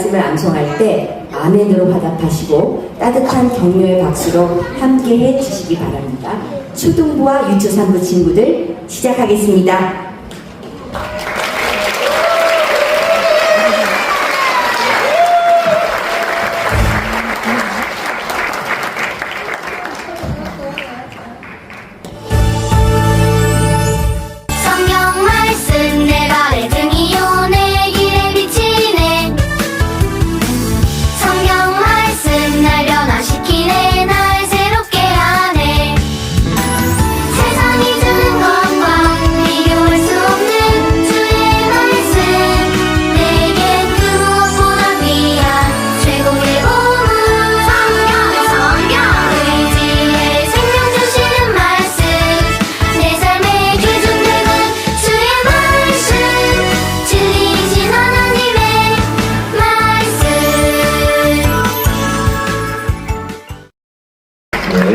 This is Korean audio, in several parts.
말씀을 암송할 때 아멘으로 화답하시고 따뜻한 격려의 박수로 함께해 주시기 바랍니다. 초등부와 유초 3부 친구들 시작하겠습니다.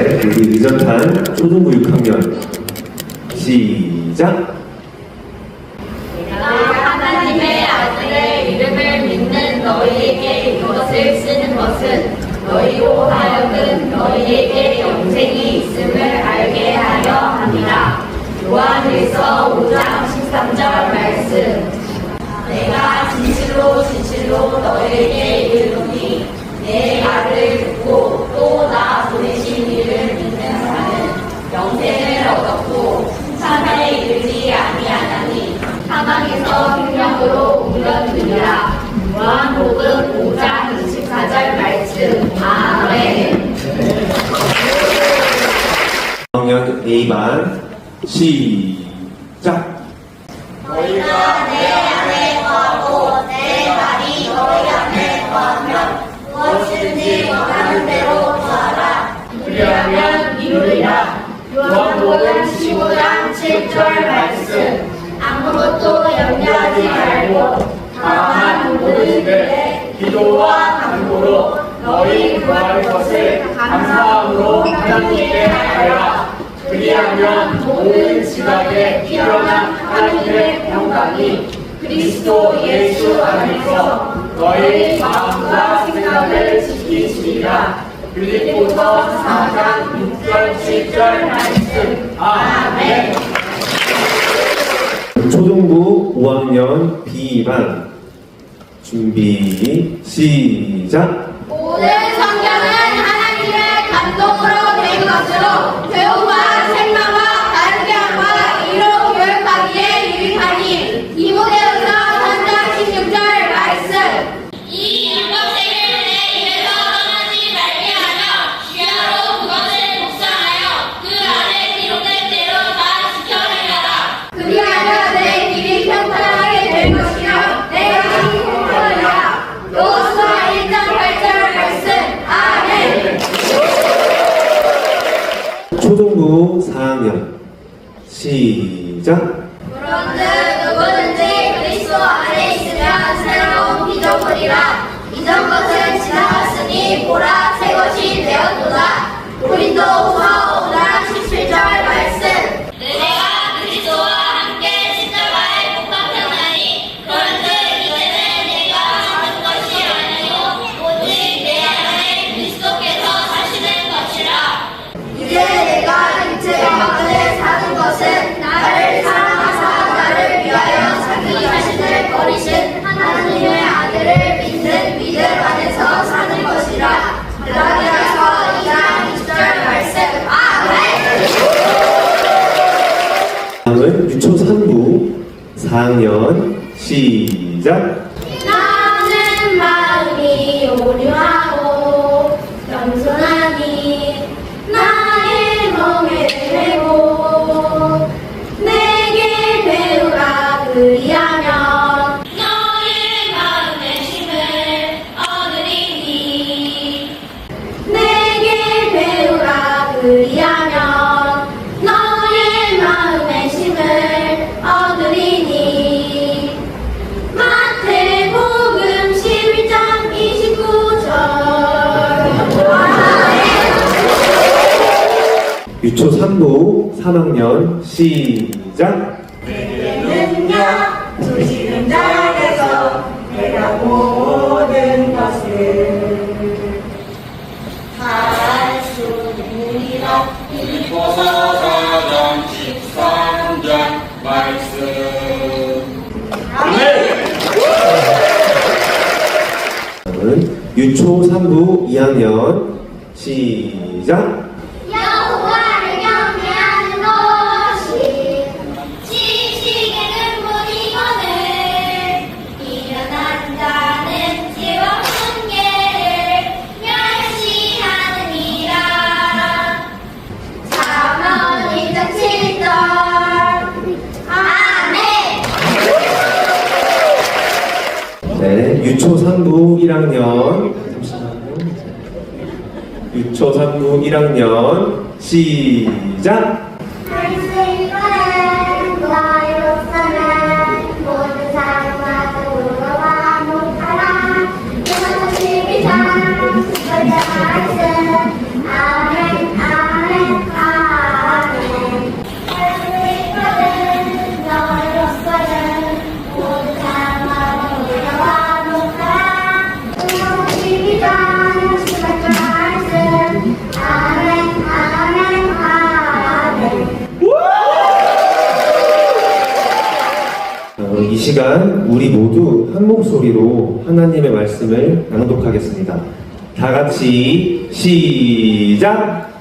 네, 우리 의전탄 초등부 6학년 시작. 하나님의 아들의 이름을 믿는 너희에게 이것을 쓰는 것은 너희로 하여금 너희에게 영생이 있음을 알게 하려 함이라. 요한일서 5장 13절 말씀. 내가 진실로 진실로 너희에게 이르노니 내 말을 듣고 또 6학년 A반 시작. 너희가 내 안에 거하고 내 말이 너희 안에 거하면 무엇이든지 원하는 대로 구하라. 그리하면 이루리라. 요한복음 15장 7절 말씀. 아무것도 염려하지 말고 다만 모든 일에 기도와 간구로 너희 구할 것을 감사함으로 하나님께 알라 그리하면 모든 지각에 필요한 하나님의 영광이 그리스도 예수 안에서 너희 마음과 생각을 지키시리라. 빌립보서 4장 6절 7절 말씀. 아멘. 초등부 5학년 B반 준비 시작. 그런즉 누구든지 그리스도 안에 있으면 새로운 피조물이라. 이전 것은 지나갔으니 보라 새 것이 되었도다. 고린도 후서 4학년 시작. 나는 마음이 오류 네. 네. 유초 3부 3학년 시작. 내게는야 주시는 자에서 내가 모든 것을. 다할수 있느니라. 이보서사장 13장 말씀. 유초 3부 2학년 시작. 초등 1학년 시작! 모두 사랑과 시간 우리 모두 한 목소리로 하나님의 말씀을 나누도록 하겠습니다. 다 같이 시작!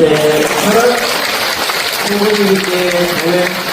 제 8월 한국인께 장면